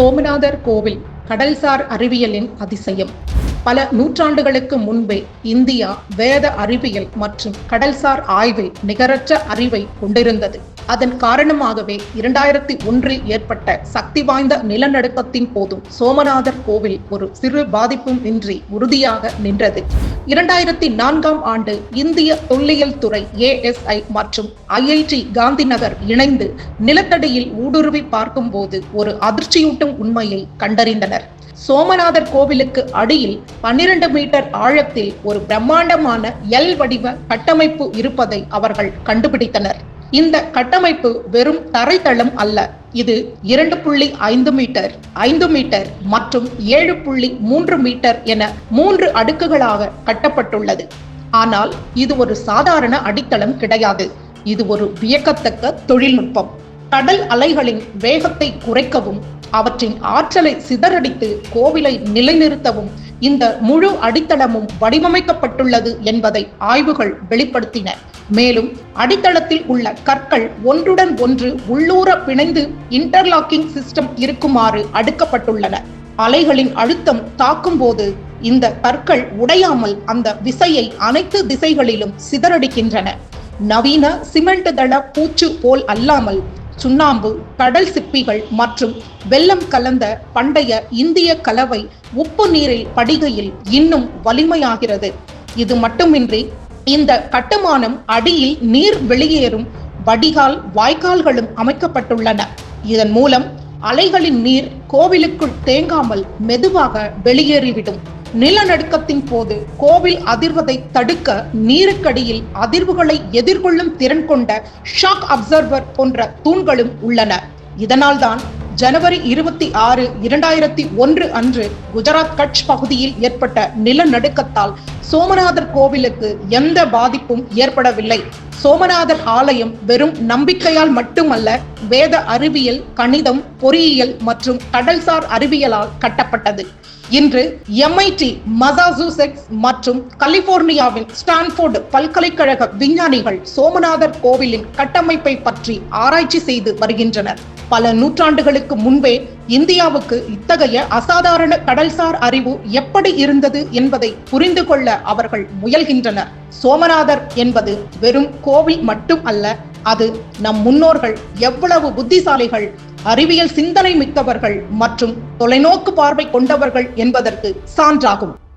சோமநாதர் கோவில் கடல்சார் அறிவியலின் அதிசயம். பல நூற்றாண்டுகளுக்கு முன்பே இந்தியா வேத அறிவியல் மற்றும் கடல்சார் ஆய்வில் நிகரற்ற அறிவை கொண்டிருந்தது. அதன் காரணமாகவே இரண்டாயிரத்தி ஒன்றில் ஏற்பட்ட சக்தி வாய்ந்த நிலநடுக்கத்தின் போதும் சோமநாதர் கோவில் ஒரு சிறு பாதிப்பும் இன்றி உறுதியாக நின்றது. இரண்டாயிரத்தி நான்காம் ஆண்டு இந்திய தொல்லியல் துறை ஏஎஸ்ஐ மற்றும் ஐஐடி காந்திநகர் இணைந்து நிலத்தடியில் ஊடுருவி பார்க்கும்போது ஒரு அதிர்ச்சியூட்டும் உண்மையை கண்டறிந்தனர். சோமநாதர் கோவிலுக்கு அடியில் பன்னிரண்டு மீட்டர் ஆழத்தில் ஒரு பிரம்மாண்டமான எல் வடிவ கட்டமைப்பு இருப்பதை அவர்கள் கண்டுபிடித்தனர். இந்த கட்டமைப்பு வெறும் தரைத்தளம் அல்ல இது இரண்டு புள்ளி ஐந்து மீட்டர் ஐந்து மீட்டர் மற்றும் ஏழு புள்ளி மூன்று மீட்டர் என மூன்று அடுக்குகளாக கட்டப்பட்டுள்ளது. ஆனால் இது ஒரு சாதாரண அடித்தளம் கிடையாது இது ஒரு வியக்கத்தக்க தொழில்நுட்பம். கடல் அலைகளின் வேகத்தை குறைக்கவும் அவற்றின் ஆற்றலை சிதறடித்து கோவிலை நிலைநிறுத்தவும் இந்த முழு அடித்தளமும் வடிவமைக்கப்பட்டுள்ளது என்பதை ஆய்வுகள் வெளிப்படுத்தின. மேலும் அடித்தளத்தில் உள்ள கற்கள் ஒன்றுடன் ஒன்று உள்ளூர பிணைந்து இன்டர்லாக்கிங் சிஸ்டம் இருக்குமாறு அடுக்கப்பட்டுள்ளன. அலைகளின் அழுத்தம் தாக்கும் போது இந்த கற்கள் உடையாமல் அந்த விசையை அனைத்து திசைகளிலும் சிதறடிக்கின்றன. நவீன சிமெண்ட் தள பூச்சு போல் அல்லாமல் சுண்ணாம்பு கடல் சிப்பிகள் மற்றும் வெள்ளம் கலந்த பண்டைய இந்திய கலவை உப்பு நீரில் படிகையில் இன்னும் வலிமையாகிறது. இது மட்டுமின்றி இந்த கட்டுமானம் அடியில் நீர் வெளியேறும் வடிகால் வாய்க்கால்களும் அமைக்கப்பட்டுள்ளன. இதன் மூலம் அலைகளின் நீர் கோவிலுக்குள் தேங்காமல் மெதுவாக வெளியேறிவிடும். நிலநடுக்கத்தின் போது கோவில் அதிர்வதை தடுக்க நீருக்கடியில் அதிர்வுகளை எதிர்கொள்ளும் திறன் கொண்ட ஷாக் அப்சர்வர் போன்ற தூண்களும் உள்ளன. இதனால்தான் ஜனவரி இருபத்தி ஆறு இரண்டாயிரத்தி ஒன்று அன்று குஜராத் கட்ச் பகுதியில் ஏற்பட்ட நிலநடுக்கத்தால் சோமநாதர் கோவிலுக்கு எந்த பாதிப்பும் ஏற்படவில்லை. சோமநாதர் ஆலயம் வெறும் நம்பிக்கையால் மட்டுமல்ல வேத அறிவியல் கணிதம் பொறியியல் மற்றும் கடல்சார் அறிவியலால் கட்டப்பட்டது. இன்று எம்ஐடி மசாசூசெட்ஸ் மற்றும் கலிபோர்னியாவின் ஸ்டான்ஃபோர்டு பல்கலைக்கழக விஞ்ஞானிகள் சோமநாதர் கோவிலின் கட்டமைப்பை பற்றி ஆராய்ச்சி செய்து வருகின்றனர். பல நூற்றாண்டுகளுக்கு முன்பே இந்தியாவுக்கு இத்தகைய அசாதாரண கடல்சார் அறிவு எப்படி இருந்தது என்பதை புரிந்து கொள்ள அவர்கள் முயல்கின்றனர். சோமநாதர் என்பது வெறும் கோவில் மட்டும் அல்ல அது நம் முன்னோர்கள் எவ்வளவு புத்திசாலிகள் அறிவியல் சிந்தனை மிக்கவர்கள் மற்றும் தொலைநோக்கு பார்வை கொண்டவர்கள் என்பதற்கு சான்றாகும்.